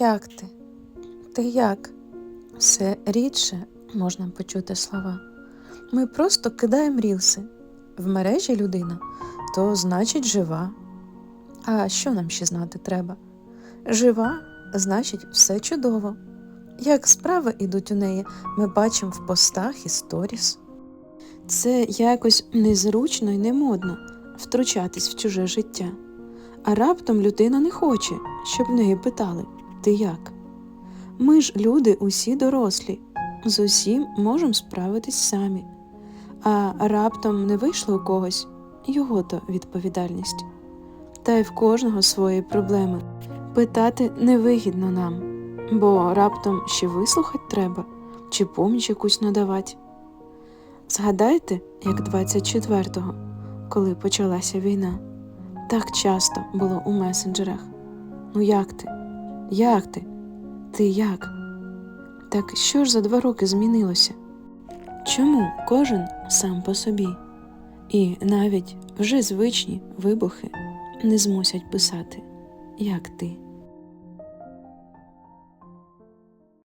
Як ти? Ти як? Все рідше можна почути слова. Ми просто кидаємо рілси. В мережі людина, то значить жива. А що нам ще знати треба? Жива, значить, все чудово. Як справи ідуть у неї, ми бачимо в постах і сторіс. Це якось незручно і не модно втручатись в чуже життя. А раптом людина не хоче, щоб в неї питали Ти як? Ми ж люди усі дорослі, з усім можемо справитись самі. А раптом не вийшло у когось його то відповідальність. Та й в кожного свої проблеми. Питати невигідно нам, бо раптом ще вислухать треба чи поміч якусь надавати. Згадайте, як 24-го, коли почалася війна, так часто було у месенджерах. Ну як ти? Як ти? Ти як? Так що ж за два роки змінилося? Чому кожен сам по собі? І навіть вже звичні вибухи не змусять писати, як ти.